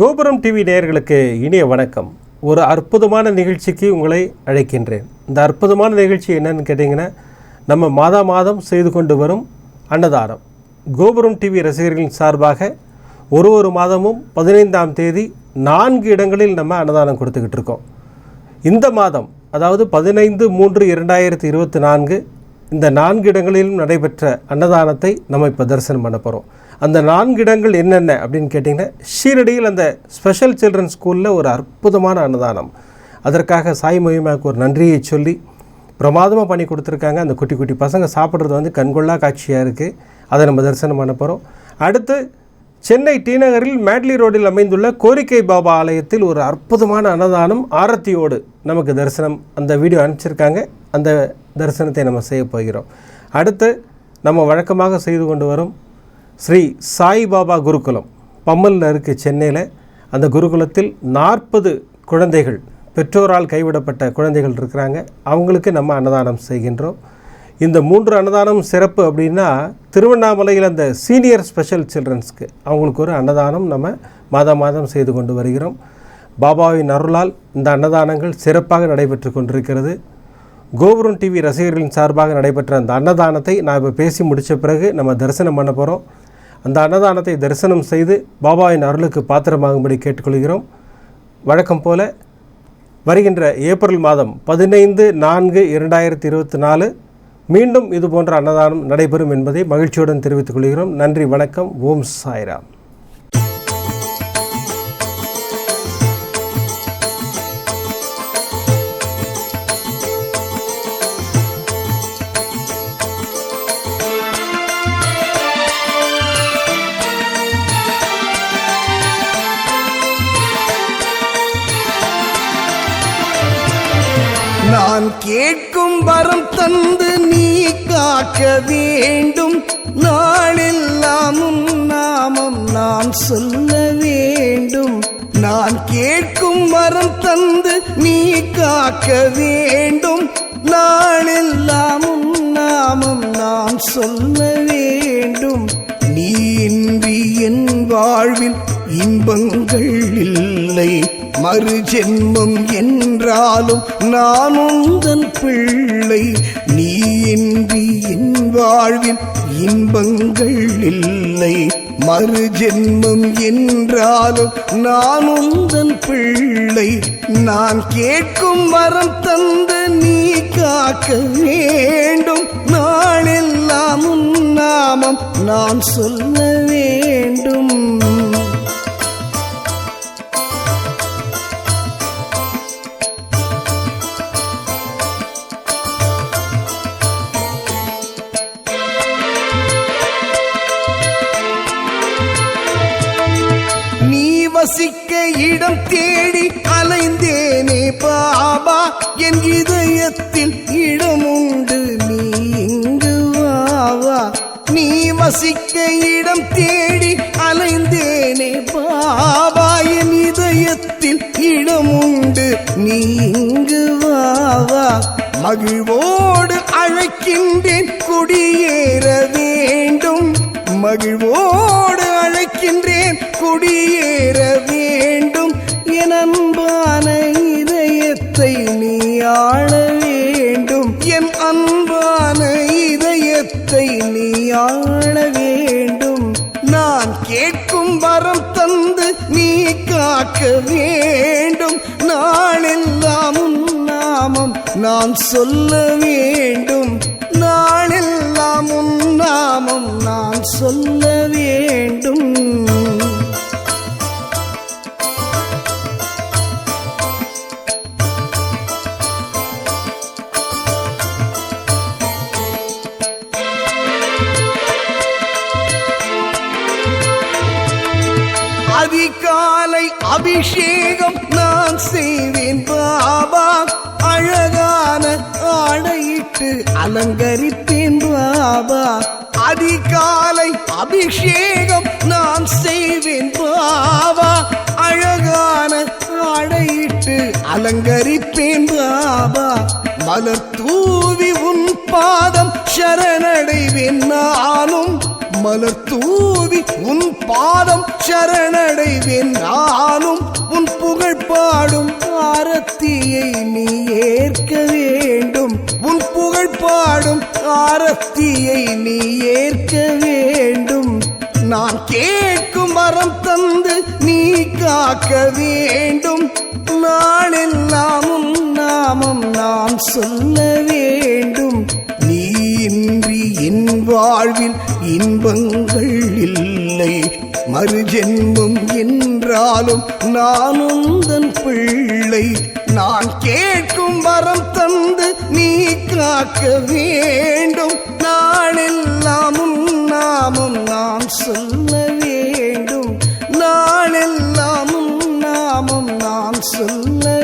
கோபுரம் டிவி நேயர்களுக்கு இனிய வணக்கம். ஒரு அற்புதமான நிகழ்ச்சிக்கு உங்களை அழைக்கின்றேன். இந்த அற்புதமான நிகழ்ச்சி என்னன்னு கேட்டிங்கன்னா நம்ம மாதா மாதம் செய்து கொண்டு வரும் அன்னதானம். கோபுரம் டிவி ரசிகர்களின் சார்பாக ஒரு ஒரு மாதமும் பதினைந்தாம் தேதி நான்கு இடங்களில் நம்ம அன்னதானம் கொடுத்துக்கிட்டு இருக்கோம். இந்த மாதம் அதாவது பதினைந்து மூன்று இரண்டாயிரத்தி இருபத்தி நான்கு இந்த நான்கு இடங்களிலும் நடைபெற்ற அன்னதானத்தை நம்ம இப்போ தரிசனம் பண்ண போகிறோம் அந்த நான்கு இடங்கள் என்னென்ன அப்படின்னு கேட்டிங்கன்னா ஷீரடியில் அந்த ஸ்பெஷல் சில்ட்ரன் ஸ்கூலில் ஒரு அற்புதமான அன்னதானம். அதற்காக சாய் மகிமாவுக்கு ஒரு நன்றியை சொல்லி பிரமாதமாக பண்ணி கொடுத்துருக்காங்க. அந்த குட்டி குட்டி பசங்க சாப்பிட்றது வந்து கண்கொள்ளா காட்சியாக இருக்குது அதை நம்ம தரிசனம் பண்ண போகிறோம் அடுத்து சென்னை டி நகரில் மேட்லி ரோடில் அமைந்துள்ள கோரிக்கை பாபா ஆலயத்தில் ஒரு அற்புதமான அன்னதானம் ஆரத்தியோடு நமக்கு தரிசனம் அந்த வீடியோ அனுப்பிச்சிருக்காங்க. அந்த தரிசனத்தை நம்ம செய்ய போகிறோம். அடுத்து நம்ம வழக்கமாக செய்து கொண்டு வரும் ஸ்ரீ சாய்பாபா குருகுலம் பம்மலில் இருக்குது சென்னையில் அந்த குருகுலத்தில் நாற்பது குழந்தைகள் பெற்றோரால் கைவிடப்பட்ட குழந்தைகள் இருக்கிறாங்க. அவங்களுக்கு நம்ம அன்னதானம் செய்கின்றோம். இந்த மூன்று அன்னதானம் சிறப்பு அப்படின்னா திருவண்ணாமலையில் அந்த சீனியர் ஸ்பெஷல் சில்ட்ரன்ஸ்க்கு அவங்களுக்கு ஒரு அன்னதானம் நம்ம மாதம் மாதம் செய்து கொண்டு வருகிறோம். பாபாவின் அருளால் இந்த அன்னதானங்கள் சிறப்பாக நடைபெற்று கொண்டிருக்கிறது. கோபுரம் டிவி ரசிகர்களின் சார்பாக நடைபெற்ற அந்த அன்னதானத்தை நான் இப்போ பேசி முடித்த பிறகு நம்ம தரிசனம் பண்ண போகிறோம் அந்த அன்னதானத்தை தரிசனம் செய்து பாபாவின் அருளுக்கு பாத்திரமாகும்படி கேட்டுக்கொள்கிறோம். வழக்கம் போல வருகின்ற ஏப்ரல் மாதம் பதினைந்து நான்கு இரண்டாயிரத்தி இருபத்தி நாலு மீண்டும் இது போன்ற அன்னதானம் நடைபெறும் என்பதை மகிழ்ச்சியுடன் தெரிவித்துக் கொள்கிறோம். நன்றி வணக்கம். ஓம் சாய்ராம். கேட்கும் வரம் தந்து நீ காக்க வேண்டும். நாளெல்லாம் நாமம் நான் சொல்ல வேண்டும். நான் கேட்கும் வரம் தந்து நீ காக்க வேண்டும். நாளெல்லாம் நாமம் நான் சொல்ல வேண்டும். நீ இன்றி என் வாழ்வில் இன்பங்கள் இல்லை. மறு ஜென்மம் என்றாலும் நான் உந்தன் பிள்ளை. நீ இன்றி என் வாழ்வில் இன்பங்கள் இல்லை. மறு ஜென்மம் என்றாலும் நான் உந்தன் பிள்ளை. நான் கேட்கும் வரம் தந்து நீ காக்க வேண்டும். நாளெல்லாம் நாமம் நான் சொல்ல வேண்டும். இடம் தேடி அலைந்தேனே பாபா. என் இதயத்தில் இடம் உண்டு நீ இங்கு வாவா நீ வசிக்க இடம் தேடி அலைந்தேனே பாபா. என் இதயத்தில் இடம் உண்டு நீ இங்கு வாவா மகிழ்வோடு அழைக்கின்றேன். குடியேற வேண்டும். மகிழ்வோடு வரம் தந்து நீ காக்க வேண்டும். நாளெல்லாம் நாமம் நான் சொல்ல வேண்டும். நாளெல்லாம் நாமம் நான் சொல்ல வேண்டும். அபிஷேகம் நான் செய்வேன் பாபா. அழகான ஆடையிட்டு அலங்கரித்தேன் பாபா. அதிகாலை அபிஷேகம் நான் செய்வேன் பாபா. அழகான ஆடையிட்டு அலங்கரிப்பேன் பாபா. மலர் தூவி உன் பாதம் சரணடைவேன் நானும். மலர் தூவி உன் பாதம் சரணடைவேன். நானும் உன் புகழ் பாடும் ஆரத்தியை நீ ஏற்க வேண்டும். உன் புகழ் பாடும் ஆரத்தியை நீ ஏற்க வேண்டும். நான் கேட்கும் வரம் தந்து நீ காக்க வேண்டும். நாளெல்லாம் உன் நாமம் நான் சொல்ல வேண்டும். என் வாழ்வில் இன்பங்கள் இல்லை. மறுஜென்மம் என்றாலும் நானும் தன் பிள்ளை. நான் கேட்கும் வரம் தந்து நீ காக்க வேண்டும். நாளெல்லாம் உன் நாமம் நான் சொல்ல வேண்டும். நாளெல்லாம் உன் நாமம் நான் சொல்ல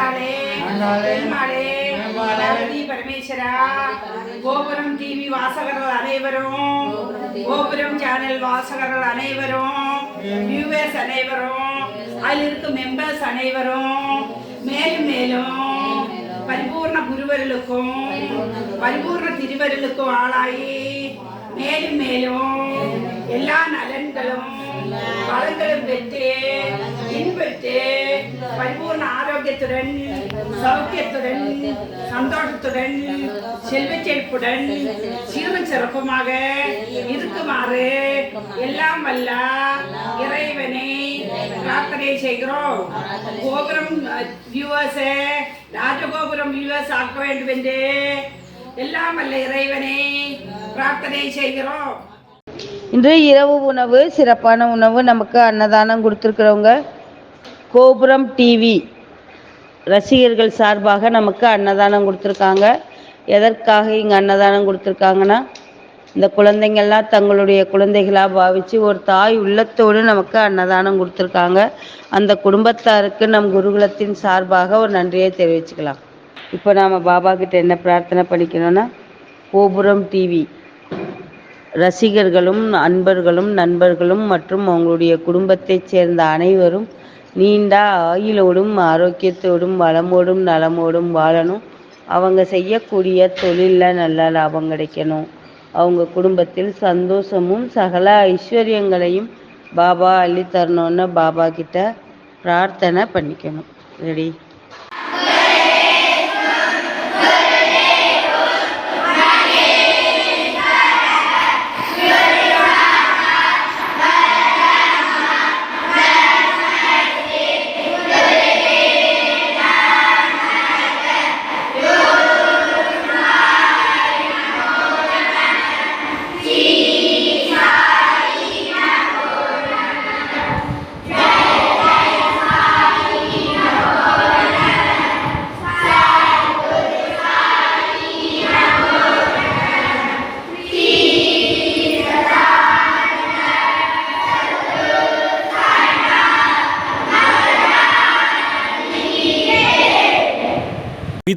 ஆண்டாளே பெருமாளே பார்வதி பரமேஸ்வரா. கோபுரம் டிவி வாசகர்கள் அனைவரும் கோபுரம் சேனல் வாசகர்கள் அனைவரும் வியூவர்ஸ் அனைவரும் அதில் இருக்கும் மெம்பர்ஸ் அனைவரும் மேலும் மேலும் பரிபூர்ண குருவர்களுக்கும் பரிபூர்ண திருவருளுக்கும் ஆளாகி மேலும் மேலும் எல்லா நலன்களும் வளங்களும் பெற்று இன்பெற்று பரிபூர்ண ஆரோக்கியத்துடன் சௌக்கியத்துடன் சந்தோஷத்துடன் செல்வ செழிப்புடன் சீரும் சிறப்புமாக இருக்குமாறு எல்லாம் வல்ல இறைவனை பிரார்த்தனை செய்கிறோம். கோபுரம் வியூவர்ஸே ராஜகோபுரம் வியூவர்ஸ் ஆக்க வேண்டும் என்று எல்லாம் வல்ல இறைவனை பிரார்த்தனை செய்கிறோம். இன்று இரவு உணவு சிறப்பான உணவு நமக்கு அன்னதானம் கொடுத்துருக்குறவங்க. கோபுரம் டிவி ரசிகர்கள் சார்பாக நமக்கு அன்னதானம் கொடுத்துருக்காங்க. எதற்காக இங்கே அன்னதானம் கொடுத்துருக்காங்கன்னா இந்த குழந்தைங்கள்லாம் தங்களுடைய குழந்தைகளாக பாவித்து ஒரு தாய் உள்ளத்தோடு நமக்கு அன்னதானம் கொடுத்துருக்காங்க. அந்த குடும்பத்தாருக்கு நம் குருகுலத்தின் சார்பாக ஒரு நன்றியை தெரிவிச்சுக்கலாம். இப்போ நாம் பாபா கிட்ட என்ன பிரார்த்தனை பண்ணிக்கணும்னா கோபுரம் டிவி ரசிகர்களும் அன்பர்களும் நண்பர்களும் மற்றும் அவங்களுடைய குடும்பத்தைச் சேர்ந்த அனைவரும் நீண்ட ஆயுளோடும் ஆரோக்கியத்தோடும் வளமோடும் நலமோடும் வாழணும். அவங்க செய்யக்கூடிய தொழிலில் நல்ல லாபம் கிடைக்கணும். அவங்க குடும்பத்தில் சந்தோஷமும் சகல ஐஸ்வர்யங்களையும் பாபா அள்ளி தரணும்னு பாபா கிட்ட பிரார்த்தனை பண்ணிக்கணும். ரெடி